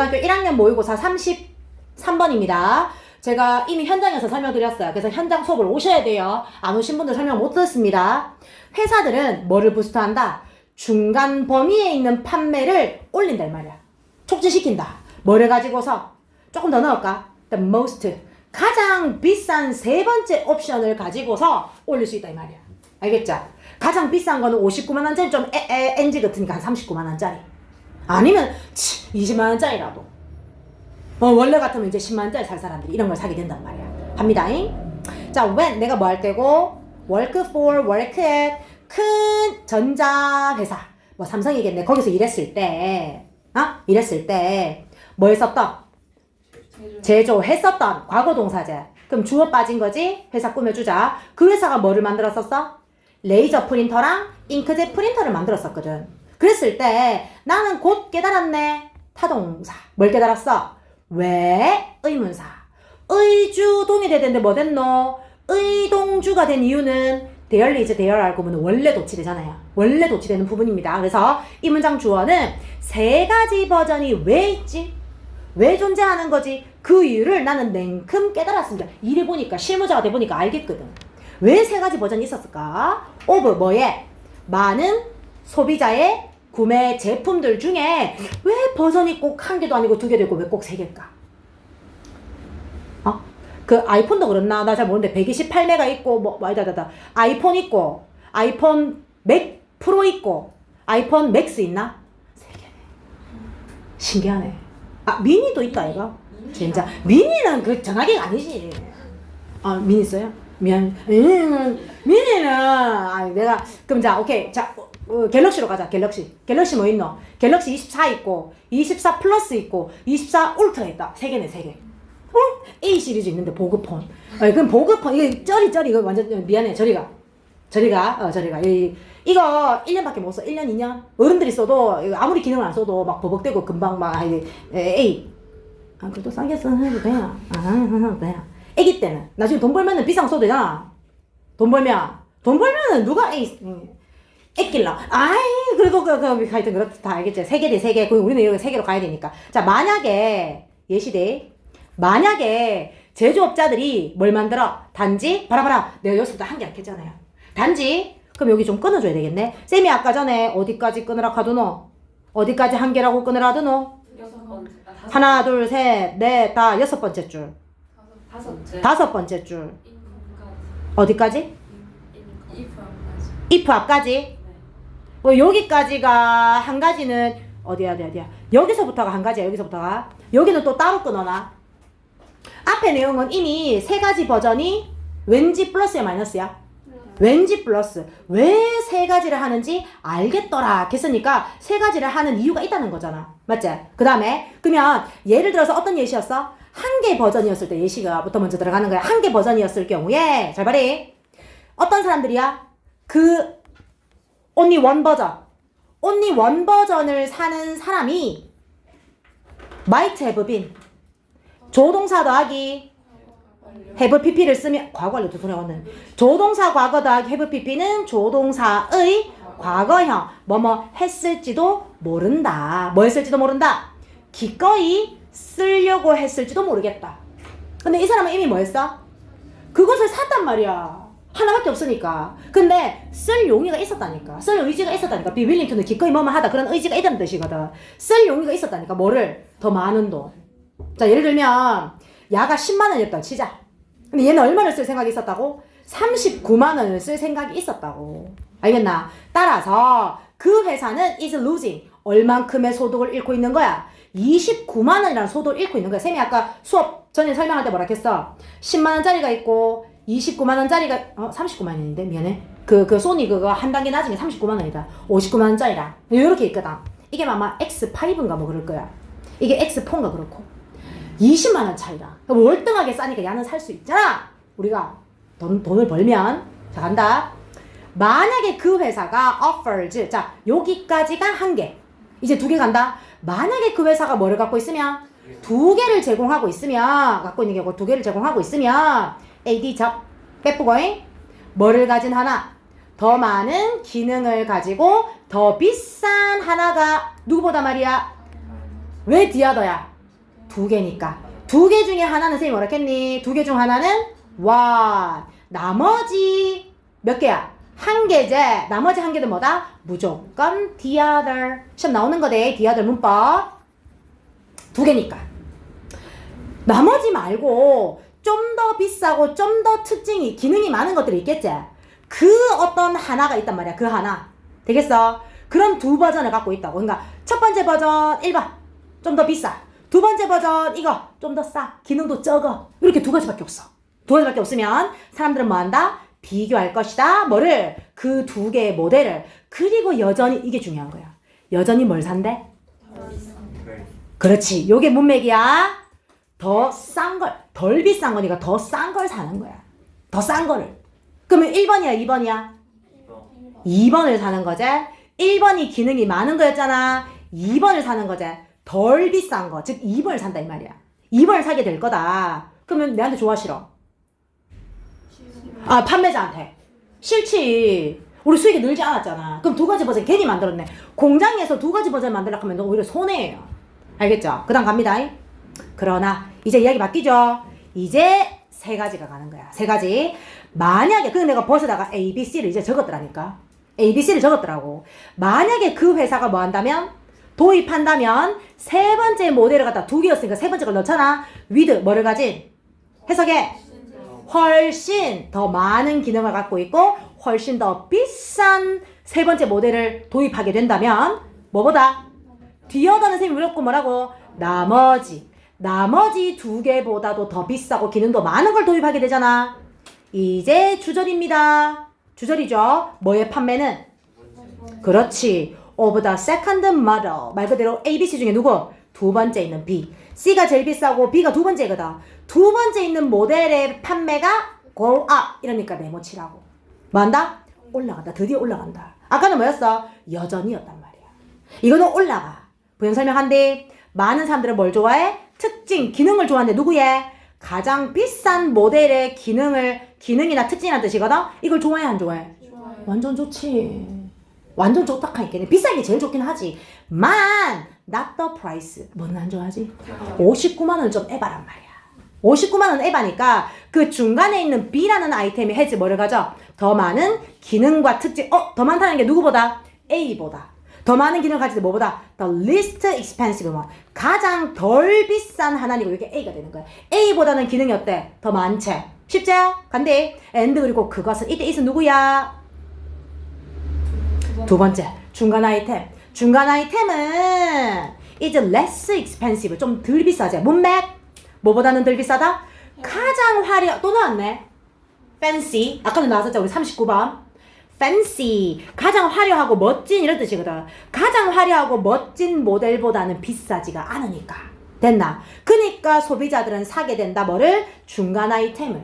중학교 1학년 모의고사 33번입니다. 제가 이미 현장에서 설명드렸어요. 그래서 현장 수업을 오셔야 돼요. 안 오신 분들 설명 못 듣습니다. 회사들은 뭐를 부스트한다? 중간 범위에 있는 판매를 올린다 이 말이야. 촉진시킨다. 뭐를 가지고서 조금 더 넣을까? The most 가장 비싼 세 번째 옵션을 가지고서 올릴 수 있다 이 말이야. 알겠죠? 가장 비싼 거는 59만 원짜리 좀 에, 에, NG 같으니까 한 39만 원짜리. 아니면 치, 20만 원짜리라도. 어, 원래 같으면 이제 10만 원짜리 살 사람들이 이런 걸 사게 된단 말이야. 합니다잉. 자, when 내가 뭐 할 때고 work for, work at 큰 전자 회사 뭐 삼성이겠네. 거기서 일했을 때, 어? 일했을 때 뭐 했었던? 제조 했었던 과거 동사제. 그럼 주어 빠진 거지? 회사 꾸며주자. 그 회사가 뭐를 만들었었어? 레이저 프린터랑 잉크젯 프린터를 만들었었거든. 그랬을 때 나는 곧 깨달았네. 타동사. 뭘 깨달았어? 왜? 의문사. 의주동이 되는데 뭐 됐노? 의동주가 된 이유는 대열리즈 대열 알고 보면 원래 도치되잖아요. 원래 도치되는 부분입니다. 그래서 이 문장 주어는 세 가지 버전이 왜 있지? 왜 존재하는 거지? 그 이유를 나는 냉큼 깨달았습니다. 일해 보니까 실무자가 돼 보니까 알겠거든. 왜 세 가지 버전이 있었을까? 오브 뭐에 많은 소비자의 구매 제품들 중에 왜 버전이 꼭 한 개도 아니고 두개 되고 왜 꼭 세 개일까? 어? 그 아이폰도 그렇나? 나 잘 모르는데 128메가 있고 뭐 아니다 아니다. 아이폰 있고 아이폰 맥 프로 있고 아이폰 맥스 있나? 세 개네. 신기하네. 아 미니도 있다 이거. 진짜 미니는 그 전화기가 아니지. 아 미니 있어요? 미안. 음, 미니는 아 내가 그럼 자 오케이 자 어, 어, 갤럭시로 가자 갤럭시 갤럭시 뭐 있노? 갤럭시 24 있고 24 플러스 있고 24 울트라 있다 세 개네 세 개. 어? A 시리즈 있는데 보급폰. 아 그럼 보급폰 이거 쩌리 쩌리 이거 완전 미안해 저리가 저리가 어 저리가 이 이거 1년밖에 못 써. 1년 2년 어른들이 써도 아무리 기능을 안 써도 막 버벅대고 금방 막 아, A 아 그래도 싸게 써도 돼요. 아 해도 돼요. 애기 때는 나중에 돈 벌면은 비싼 거 써도 되잖아. 돈 벌면 돈 벌면은 누가 A 음, 애끼려. 아이 그래도 그, 그 하여튼 그렇다 알겠지. 세개대 세 개. 그럼 우리는 이렇게 세 개로 가야 되니까. 자 만약에 예시대 만약에 제조업자들이 뭘 만들어 단지 바라바라 내가 여기서부터 한개 아꼈잖아요. 단지 그럼 여기 좀 끊어줘야 되겠네. 쌤이 아까 전에 어디까지 끊으라 카드노? 어디까지 한 개라고 끊으라? 여섯 번째. 아, 다섯 하나 둘 셋 넷 다 여섯 번째 줄 다섯 번째. 다섯 번째 줄 인까지. 어디까지? 이프까지. if 앞까지 뭐 여기까지가 한 가지는 어디야 어디야 어디야? 여기서부터가 한 가지야 여기서부터가. 여기는 또 따로 끊어놔. 앞에 내용은 이미 세 가지 버전이 왠지 플러스야 마이너스야? 왠지 플러스. 왜 세 가지를 하는지 알겠더라 했으니까 세 가지를 하는 이유가 있다는 거잖아. 맞지? 그 다음에 그러면 예를 들어서 어떤 예시였어? 한 개 버전이었을 때 예시가부터 먼저 들어가는 거야. 한 개 버전이었을 경우에 잘 봐리 어떤 사람들이야? 그 only one 버전. only one 버전을 사는 사람이 have been 조동사 더하기 have pp를 쓰면 과거 알려도 왔는 조동사 과거 더하기 have pp는 조동사의 과거형. 뭐뭐 했을지도 모른다. 뭐 했을지도 모른다. 기꺼이 쓰려고 했을지도 모르겠다. 근데 이 사람은 이미 뭐 했어? 그것을 샀단 말이야 하나밖에 없으니까. 근데 쓸 용의가 있었다니까. 쓸 의지가 있었다니까. 비빌링턴은 기꺼이 뭐뭐 하다 그런 의지가 있다는 뜻이거든. 쓸 용의가 있었다니까. 뭐를? 더 많은 돈 자 예를 들면 야가 10만 원이었다 치자. 근데 얘는 얼마를 쓸 생각이 있었다고? 39만 원을 쓸 생각이 있었다고. 알겠나? 따라서 그 회사는 is losing. 얼만큼의 소득을 잃고 있는 거야? 29만 원이라는 소득을 잃고 있는 거야. 쌤이 아까 수업 전에 설명할 때 뭐라 했어? 10만 원짜리가 있고 29만 원짜리가 어 39만 원인데 미안해. 그그 소니 그거 한 단계 게 39만 원이다. 59만 원짜리라 이렇게 있거든. 이게 아마 X5인가 뭐 그럴 거야. 이게 X4인가 그렇고. 20만 원 차이다. 월등하게 싸니까 야는 살 수 있잖아. 우리가 돈, 돈을 벌면. 자 간다. 만약에 그 회사가 offers 자 여기까지가 한 개. 이제 두 개 간다. 만약에 그 회사가 뭐를 갖고 있으면? 두 개를 제공하고 있으면 갖고 있는 게두 개를 제공하고 있으면 AD 접 빼쁘고잉 뭐를 가진 하나? 더 많은 기능을 가지고 더 비싼 하나가 누구보다 말이야? 왜 디아더야? 두 개니까. 두 개 중에 하나는 선생님 뭐라 했니? 두 개 중 하나는 one 나머지 몇 개야? 한 개제. 나머지 한 개는 뭐다? 무조건 other. 시험 나오는 거대 other 문법. 두 개니까. 나머지 말고 좀 더 비싸고 좀 더 특징이 기능이 많은 것들이 있겠지? 그 어떤 하나가 있단 말이야 그 하나. 되겠어? 그런 두 버전을 갖고 있다고. 그러니까 첫 번째 버전 1번 좀 더 비싸. 두 번째 버전 이거 좀 더 싸. 기능도 적어. 이렇게 두 가지밖에 없어. 두 가지밖에 없으면 사람들은 뭐 한다? 비교할 것이다. 뭐를? 그 두 개의 모델을. 그리고 여전히 이게 중요한 거야. 여전히 뭘 산대? 그렇지. 요게 문맥이야 더 싼 걸 덜 비싼 거니까 더 싼 걸 사는 거야. 더 싼 거를. 그러면 1번이야 2번이야? 2번을 사는 거지. 1번이 기능이 많은 거였잖아. 2번을 사는 거지. 덜 비싼 거. 즉 2번을 산다 이 말이야. 2번을 사게 될 거다. 그러면 내한테 좋아 싫어? 아 판매자한테. 싫지. 우리 수익이 늘지 않았잖아. 그럼 두 가지 버전 괜히 만들었네. 공장에서 두 가지 버전 만들려고 하면 너 오히려 손해예요. 알겠죠? 그 다음 갑니다 그러나 이제 이야기 바뀌죠? 이제 세 가지가 가는 거야. 세 가지. 만약에 그 내가 버스다가 A, B, C를 이제 적었더라니까. A, B, C를 적었더라고. 만약에 그 회사가 뭐 한다면? 도입한다면 세 번째 모델을 갖다 두 개였으니까 세 번째 걸 넣잖아. with 뭐를 가진 해석해. 훨씬 더 많은 기능을 갖고 있고 훨씬 더 비싼 세 번째 모델을 도입하게 된다면 뭐보다? 뒤어다는 셈이 무렵고 뭐라고? 나머지 나머지 두 개보다도 더 비싸고 기능도 많은 걸 도입하게 되잖아. 이제 주절입니다. 주절이죠. 뭐의 판매는? 그렇지. Of the second model. 말 그대로 A, B, C 중에 누구? 두 번째 있는 B. C가 제일 비싸고 B가 두 번째거든 두 번째 있는 모델의 판매가 go up. 이러니까 네모치라고. 뭐 한다? 올라간다. 드디어 올라간다. 아까는 뭐였어? 여전히였단 말이야. 이거는 올라가. 부연 설명한데 많은 사람들은 뭘 좋아해? 특징, 기능을 좋아하는데 누구예? 가장 비싼 모델의 기능을 기능이나 특징이라는 뜻이거든 이걸 좋아해 안 좋아해? 좋아요. 완전 좋지. 완전 좋다 하니까 비싼 게 제일 좋긴 하지. 만 not the price. 뭐는 안 좋아하지? 59만 원은 좀 에바란 말이야. 59만 원 에바니까 그 중간에 있는 B라는 아이템이 해지 뭐를 가져? 더 많은 기능과 특징. 어, 더 많다는 게 누구보다? A보다. 더 많은 기능을 가지고 뭐보다? The least expensive one. 가장 덜 비싼 하나니고 이게 A가 되는 거야. A보다는 기능이 어때? 더 많지. 쉽지? 간대. and 그리고 그것은 이때 있은 누구야? 두 번째 중간 아이템 중간 아이템은 이제 less expensive 좀 덜 비싸지 문맥 뭐보다는 덜 비싸다 가장 화려 또 나왔네 fancy 아까도 나왔었죠 우리 39번 fancy 가장 화려하고 멋진 이런 뜻이거든. 가장 화려하고 멋진 모델보다는 비싸지가 않으니까. 됐나? 그니까 소비자들은 사게 된다 뭐를? 중간 아이템을.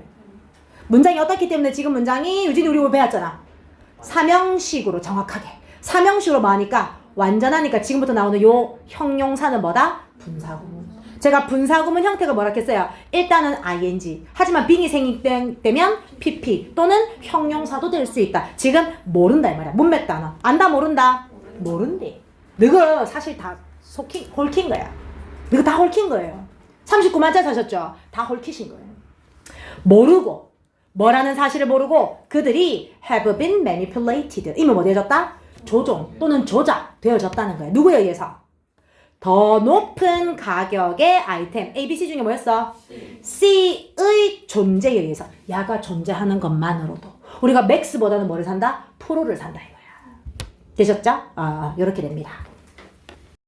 문장이 어떻기 때문에 지금 문장이 유진이 우리 오늘 배웠잖아. 사명식으로 정확하게. 사명식으로 뭐 하니까? 완전하니까 지금부터 나오는 요 형용사는 뭐다? 분사구문 제가 분사구문 형태가 뭐라 했어요? 일단은 ing 하지만 빙이 생기면 pp 또는 형용사도 될 수 있다 지금 모른다 이 말이야 문맥 단어 안다 모른다? 모른대 너가 사실 다 속힌 홀킨 거야 너가 다 홀킨 거예요 39만짜리 사셨죠? 다 홀키신 거예요 모르고 뭐라는 사실을 모르고 그들이 have been manipulated. 이미 뭐 되어졌다? 조종 또는 조작 되어졌다는 거예요. 누구에 의해서? 더 높은 가격의 아이템 A, B, C 중에 뭐였어? C의 존재에 의해서 야가 존재하는 것만으로도 우리가 맥스보다는 뭐를 산다? 프로를 산다 이거야. 되셨죠? 아, 이렇게 됩니다.